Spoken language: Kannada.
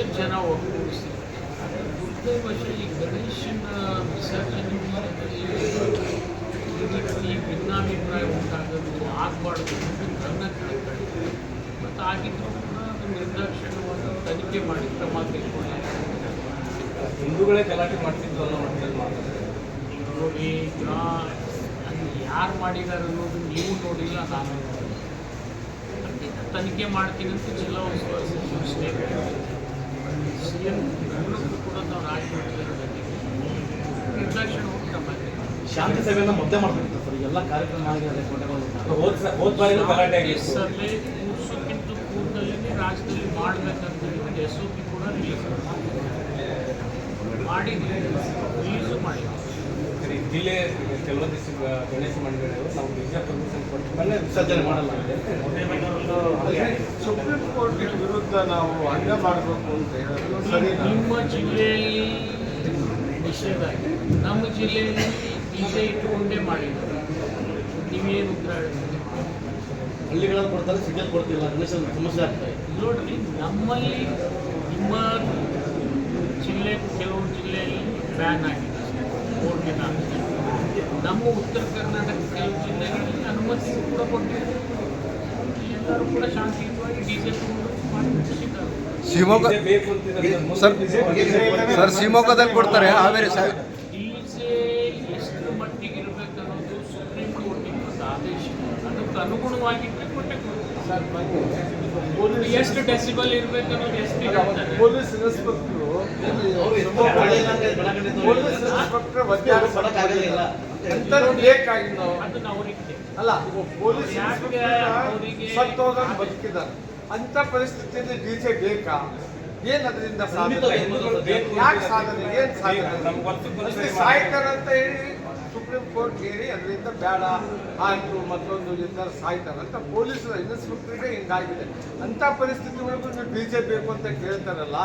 ಲಕ್ಷದ ಜನ ಒಗ್ಗೂಡಿಸಿ ದುರ್ದೈವಶ ಈ ಗಣೇಶನ ವಿಸರ್ಜನೆ ಈ ಭಿನ್ನಾಭಿಪ್ರಾಯ ಉಂಟಾಗೋದು ಆಗಬಾರ್ದು ಅಂತ ನನ್ನ ಕಳಕಳಿ ಮತ್ತು ಆಗಿದ್ದರೂ ಕೂಡ ಅದು ನಿರ್ದಾಕ್ಷಿಣ್ಯವಾಗಿ ತನಿಖೆ ಮಾಡಿ ಕ್ರಮ ಕೈಗೊಳ್ಳಿ ಹಿಂದೂಗಳೇ ಗಲಾಟೆ ಮಾಡ್ತಿದ್ರು ಅನ್ನೋ ಮಟ್ಟದಲ್ಲಿ ನೋಡಿ ಯಾರು ಮಾಡಿದ್ದಾರೆ ಅನ್ನೋದು ನೀವು ನೋಡಿಲ್ಲ ನಾನು ಖಂಡಿತ ತನಿಖೆ ಮಾಡ್ತೀನಿ ಅಂತ ಜಿಲ್ಲಾ ಉಸ್ತುವಾರಿ ಸಚಿವರು ಸ್ಟೇಟ್ಮೆಂಟ್ ಸಿ ಎಂ ಕೂಡ ನಾವು. ಶಾಂತಿ ಸಭೆಯನ್ನು ಮತ್ತೆ ಮಾಡ್ಬೇಕು ಸರ್ ಎಲ್ಲ ಕಾರ್ಯಕ್ರಮ ಮುಗಿಸೋಕ್ಕಿಂತ ಪೂರ್ವದಲ್ಲೇ ರಾಜ್ಯದಲ್ಲಿ ಮಾಡಬೇಕಂತ ಹೇಳಿ ಎಸ್ ಒ ಪಿ ಕೂಡ ರಿಲೀಸ್ ಮಾಡಿ ರಿಲೀಸು ಮಾಡಿ ಗಣೇಶ ನಾವು ವಿಜಯ ಪರ್ಮಿಷನ್ ಕೊಟ್ಟು ವಿಸರ್ಜನೆ ಸುಪ್ರೀಂ ಕೋರ್ಟ್ ವಿರುದ್ಧ ನಾವು ಹಂಗ ಮಾಡಬೇಕು ಅಂತ ಹೇಳೋದು ಸರಿ ನಿಮ್ಮ ಜಿಲ್ಲೆಯಲ್ಲಿ ನಿಷೇಧ ನಮ್ಮ ಜಿಲ್ಲೆಯಲ್ಲಿ ಬೀಜ ಇಟ್ಟುಕೊಂಡೇ ಮಾಡಿದ್ದಾರೆ ನೀವೇನು ಉತ್ತರ ಹಳ್ಳಿಗಳಲ್ಲಿ ಕೊಡ್ತಾರೆ ಸಿಗ್ನಲ್ ಕೊಡ್ತಿಲ್ಲ. ಗಣೇಶ ಸಮಸ್ಯೆ ಆಗ್ತದೆ ನೋಡ್ರಿ ನಮ್ಮಲ್ಲಿ ನಿಮ್ಮ ಜಿಲ್ಲೆ ಕೆಲವೊಂದು ಜಿಲ್ಲೆಯಲ್ಲಿ ಬ್ಯಾನ್ ಆಗಿದೆ. ಮೂರು ದಿನ ನಮ್ಮ ಉತ್ತರ ಕರ್ನಾಟಕ ಕೆಲವು ಜಿಲ್ಲೆಗಳಲ್ಲಿ ಅನುಮತಿ ಕೂಡ ಕೊಟ್ಟಿದೆ ಎಲ್ಲರೂ ಕೂಡ ಶಾಂತಿಯುತವಾಗಿ ಡಿ ಜೆ ಮಾಡಿ ಮುಗಿಸಿದ್ದಾರೆ ಶಿವಮೊಗ್ಗ ಡಿಜೆ ಬೇಕು ಅಂತಿದ್ರೆ ಸರ್ ಸರ್ ಶಿವಮೊಗ್ಗದಲ್ಲಿ ಕೊಡ್ತಾರೆ ಹಾವೇರಿ ಸರ್ ಡಿಜೆ ಎಷ್ಟು ಮಟ್ಟಿಗೆ ಇರಬೇಕು ಅನ್ನೋದು ಸುಪ್ರೀಂ ಕೋರ್ಟಿನ ಒಂದು ಆದೇಶ ಅದಕ್ಕೆ ಅನುಗುಣವಾಗಿಟ್ಟರೆ ಕೊಟ್ಟೆ ಕೊಡ್ತಾರೆ. ಪೊಲೀಸ್ ಎಷ್ಟು ಡೆಸಿಬಲ್ ಇರಬೇಕು ಅನ್ನೋದು ಎಷ್ಟು ಹೇಳ್ತಾರೆ ಪೊಲೀಸ್ ಇನ್ಸ್ಪೆಕ್ಟರ್ ಅವ್ರು ಎಷ್ಟು ಒಳ್ಳೆಯ ಬೆಳಗಡೆ ಪೊಲೀಸ್ ಇನ್ಸ್ಪೆಕ್ಟರ್ ಬೇಕಾಗಿಲ್ಲ ಅಲ್ಲ ಪೊಲೀಸ್ ಯಾಕೆ ಇನ್ಸ್ಪೆಕ್ಟರ್ ಅವರಿಗೆ- ಸತ್ತೋದನ್ನು ಬದುಕಿದ್ದಾರೆ. ಅಂತ ಪರಿಸ್ಥಿತಿಯಲ್ಲಿ ಡಿಜೆ ಬೇಕಾ? ಏನ್ ಅದರಿಂದ ಯಾಕೆ ಸಾಧನೆ ಏನ್ ಸಾಧನೆ ಅಂತ ಹೇಳಿ ಸುಪ್ರೀಂ ಕೋರ್ಟ್ ಹೇಳಿ ಅದರಿಂದ ಬೇಡ ಆಯ್ತು ಮತ್ತೊಂದು ನಿರ್ಧಾರ ಸಾಯ್ತಾರೆ ಅಂತ ಪೊಲೀಸರ ಇನ್ಸ್ಪೆಕ್ಟರ್ಗೆ ಹಿಂಗಾಗಿದೆ. ಅಂತ ಪರಿಸ್ಥಿತಿ ಒಳಗೂ ನೀವು ಡಿಜೆ ಬೇಕು ಅಂತ ಕೇಳ್ತಾರಲ್ಲ.